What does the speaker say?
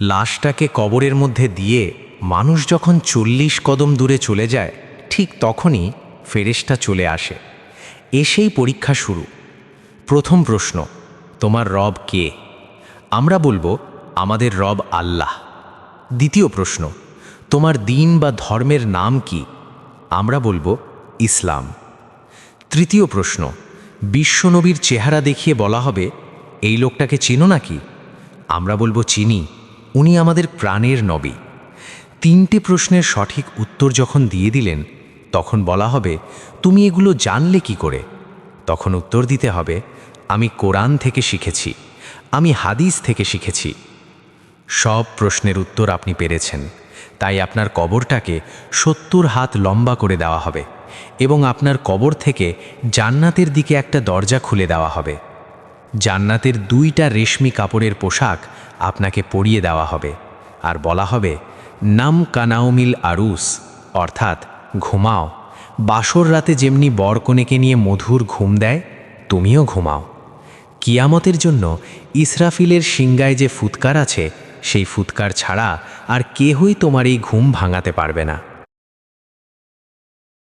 লাশটাকে কবরের মধ্যে দিয়ে মানুষ যখন চল্লিশ কদম দূরে চলে যায়, ঠিক তখনই ফেরেশতা চলে আসে। এসেই পরীক্ষা শুরু। প্রথম প্রশ্ন, তোমার রব কে? আমরা বলব, আমাদের রব আল্লাহ। দ্বিতীয় প্রশ্ন, তোমার দিন বা ধর্মের নাম কি? আমরা বলব, ইসলাম। তৃতীয় প্রশ্ন, বিশ্বনবীর চেহারা দেখিয়ে বলা হবে, এই লোকটাকে চিনো নাকি? আমরা বলব, চিনি। উনি আমাদের প্রাণের নবী। তিনটে প্রশ্নের সঠিক উত্তর যখন দিয়ে দিলেন, তখন বলা হবে, তুমি এগুলো জানলে কি করে? তখন উত্তর দিতে হবে, আমি কোরআন থেকে শিখেছি, আমি হাদিস থেকে শিখেছি। সব প্রশ্নের উত্তর আপনি পেরেছেন। তাই আপনার কবরটাকে সত্তর হাত লম্বা করে দেওয়া হবে এবং আপনার কবর থেকে জান্নাতের দিকে একটা দরজা খুলে দেওয়া হবে। জান্নাতের দুইটা রেশমি কাপড়ের পোশাক আপনাকে পরিয়ে দেওয়া হবে। আর বলা হবে, নাম কানাউমিল আরুস, অর্থাৎ ঘুমাও। বাসর রাতে যেমনি বরকনেকে নিয়ে মধুর ঘুম দেয়, তুমিও ঘুমাও। কিয়ামতের জন্য ইসরাফিলের সিংগায় যে ফুৎকার আছে, সেই ফুৎকার ছাড়া আর কেহই তোমার এই ঘুম ভাঙাতে পারবে না।